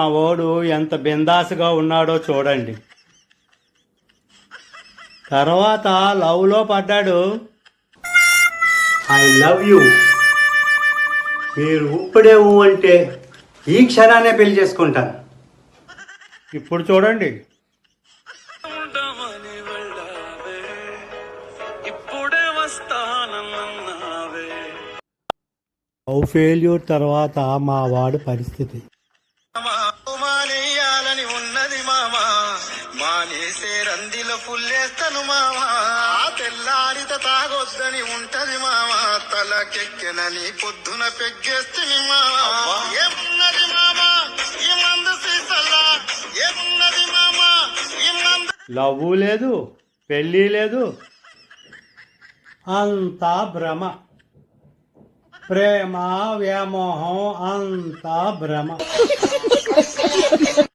మా ఓడు ఎంత బిందాసుగా ఉన్నాడో చూడండి. తర్వాత లవ్లో పడ్డాడు. I love you. మీరు ఇప్పుడే ఊ అంటే ఈ క్షణాన్ని పెళ్ళి చేసుకుంటాను. ఇప్పుడు చూడండి. లవ్ ఫెయిల్యూర్ తర్వాత మా వాడు పరిస్థితి. మానేసే రందిలో పుల్లేస్తాను మామా తెల్లారిత తాగొద్దని ఉంటది మామా తలకెక్కెనని పొద్దున పెగ్గేస్తుంది మామా ఏమున్నది మామా ఈ మందు సీసల్లా? ఏమున్నది మామా ఈ మందు లవ్ లేదు పెళ్ళి లేదు. అంతా భ్రమ. ప్రేమ వ్యామోహం అంతా భ్రమ.